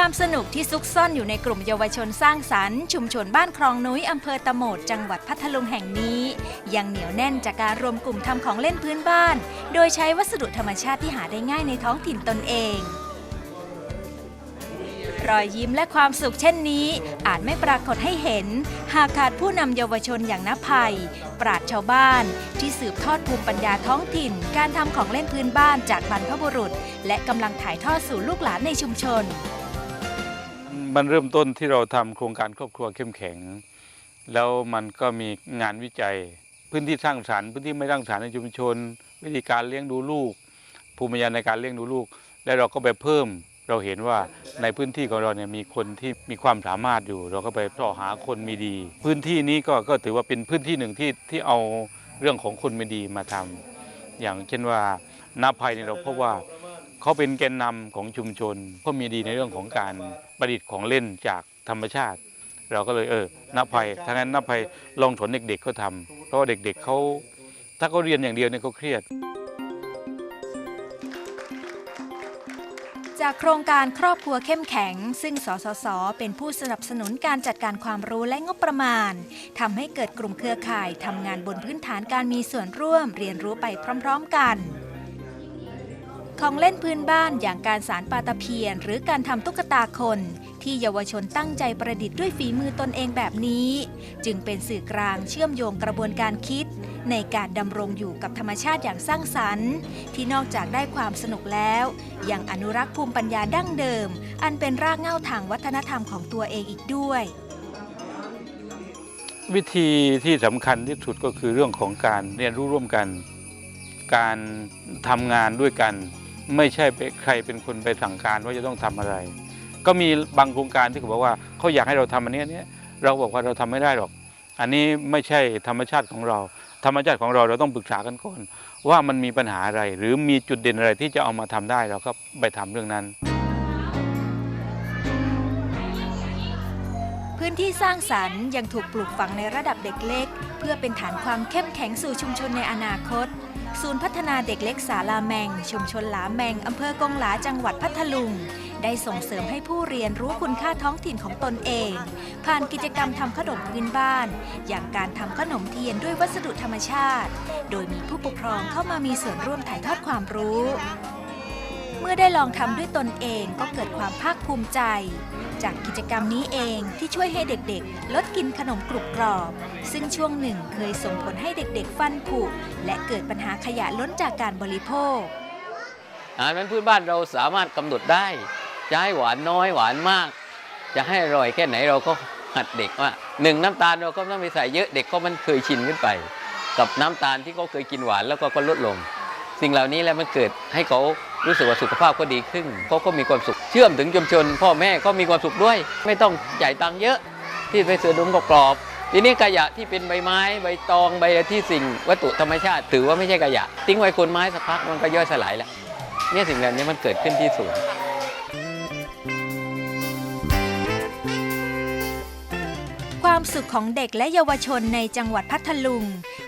ความสนุกที่ซุกซ่อนอยู่ในกลุ่มเยาวชนสร้างสรรค์ ชุมชนบ้านคลองนุ้ยอำเภอตะโหมดจังหวัดพัทลุงแห่งนี้ ยังเหนียวแน่นจากการรวมกลุ่มทำของเล่นพื้นบ้าน โดยใช้วัสดุธรรมชาติที่หาได้ง่ายในท้องถิ่นตนเอง รอยยิ้มและความสุขเช่นนี้ อาจไม่ปรากฏให้เห็น หากขาดผู้นำเยาวชนอย่างนภัย ปราดชาวบ้าน ที่สืบทอดภูมิปัญญาท้องถิ่น การทำของเล่นพื้นบ้านจากบรรพบุรุษ และกำลังถ่ายทอดสู่ลูกหลานในชุมชน มันเริ่มต้นที่เราทำโครงการครอบครัวเข้มแข็ง แล้วมันก็มีงานวิจัย พื้นที่สร้างสรรค์พื้นที่ไม่สร้างสรรค์ในชุมชน วิธีการเลี้ยงดูลูก ภูมิปัญญาในการเลี้ยงดูลูก และเราก็ไปเพิ่มเราเห็นว่าในพื้นที่ของเราเนี่ยมีคนที่มีความสามารถอยู่ เราก็ไปเสาะหาคนมีดี พื้นที่นี้ก็ก็ถือว่าเป็นพื้นที่หนึ่งที่ที่เอาเรื่องของคนมีดีมาทำอย่างเช่นว่านาภัยเนี่ยเราพบว่า เขาเป็นแกนนำของชุมชนก็มีดีในเรื่องของการประดิษฐ์ของเล่นจากธรรมชาติ เราก็เลยเออนับภัยถ้างั้นนับภัยลองสอนเด็กๆเขาทำเพราะว่าเด็กๆเขาถ้าเขาเรียนอย่างเดียวเนี่ยเขาเครียด จากโครงการครอบครัวเข้มแข็ง ซึ่งสสส เป็นผู้สนับสนุนการจัดการความรู้และงบประมาณทำให้เกิดกลุ่มเครือข่ายทำงานบนพื้นฐานการมีส่วนร่วมเรียนรู้ไปพร้อม ๆ กัน ของเล่นพื้นบ้านอย่างการสารปาตะเพียน หรือการทำตุ๊กตาคน ที่เยาวชนตั้งใจประดิษฐ์ด้วยฝีมือตนเองแบบนี้ จึงเป็นสื่อกลางเชื่อมโยงกระบวนการคิด ในการดำรงอยู่กับธรรมชาติอย่างสร้างสรรค์ ที่นอกจากได้ความสนุกแล้ว ยังอนุรักษ์ภูมิปัญญาดั้งเดิม อันเป็นรากเหง้าทางวัฒนธรรมของตัวเองอีกด้วย วิธีที่สำคัญที่สุดก็คือเรื่องของการเรียนรู้ร่วมกันการทำงานด้วยกัน ไม่ใช่ใครเป็นคนไปสั่งการว่าจะต้องทำอะไร ก็มีบางโครงการที่เขาบอกว่าเขาอยากให้เราทำอันนี้เนี่ยเราบอกว่าเราทำไม่ได้หรอก อันนี้ไม่ใช่ธรรมชาติของเรา ธรรมชาติของเราเราต้องปรึกษากันก่อนว่ามันมีปัญหาอะไร หรือมีจุดเด่นอะไรที่จะเอามาทำได้เราก็ไปทำเรื่องนั้น พื้นที่สร้างสรรค์ยังถูกปลูกฝังในระดับเด็กเล็ก เพื่อเป็นฐานความเข้มแข็งสู่ชุมชนในอนาคต ศูนย์พัฒนาเด็กเล็กสาลาแมง ชุมชนหลาแมงอำเภอกงหลาจังหวัดพัทลุง ได้ส่งเสริมให้ผู้เรียนรู้คุณค่าท้องถิ่นของตนเอง ผ่านกิจกรรมทำขนมพื้นบ้าน อย่างการทำขนมเทียนด้วยวัสดุธรรมชาติ โดยมีผู้ปกครองเข้ามามีส่วนร่วมถ่ายทอดความรู้ เมื่อได้ลองทำด้วยตนเองก็เกิดความภาคภูมิใจ จากกิจกรรมนี้เองที่ช่วยให้เด็กๆ ลดกินขนมกรุบกรอบ ซึ่งช่วงหนึ่งเคยส่งผลให้เด็กๆ ฟันผุและเกิดปัญหาขยะล้นจากการบริโภค อาหารพื้นบ้านเราสามารถกำหนดได้จะให้หวานน้อยหวานมาก จะให้อร่อยแค่ไหนเราก็หัดเด็กว่าหนึ่งน้ำตาลเราก็ต้องไปใส่เยอะเด็กก็มันเคยชินขึ้นไป กับน้ำตาลที่เขาเคยกินหวานแล้วก็ก็ลดลง สิ่งเหล่านี้แล้วมันเกิดให้เขารู้สึกว่าสุขภาพก็ดีขึ้นเขาก็มีความสุขเชื่อมถึงชุมชน พ่อแม่ก็มีความสุขด้วย ไม่ต้องจ่ายตังค์เยอะที่ไปซื้อดุมกรอบทีนี้ขยะที่เป็นใบไม้ ใบตองใบที่สิ่งวัตถุธรรมชาติ ถือว่าไม่ใช่ขยะ ทิ้งไว้คนไม้สักพักมันก็ย่อยสลายแล้วเนี่ยสิ่งเหล่านี้มันเกิดขึ้นที่สวนความสุขของเด็กและเยาวชนในจังหวัดพัทลุง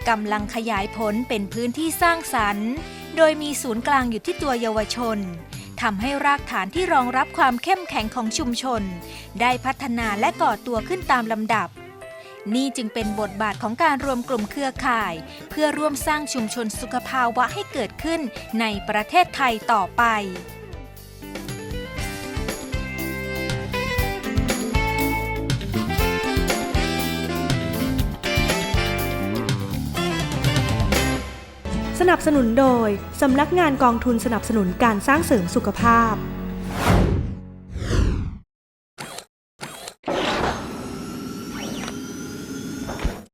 กำลังขยายผลเป็นพื้นที่สร้างสรรค์ โดยมีศูนย์กลางอยู่ที่ตัวเยาวชนทำให้รากฐานที่รองรับความเข้มแข็งของชุมชน ได้พัฒนาและก่อตัวขึ้นตามลำดับ นี่จึงเป็นบทบาทของการรวมกลุ่มเครือข่าย เพื่อร่วมสร้างชุมชนสุขภาวะให้เกิดขึ้นในประเทศไทยต่อไป นับสนุนโดย สำนักงานกองทุนสนับสนุนการสร้างเสริมสุขภาพ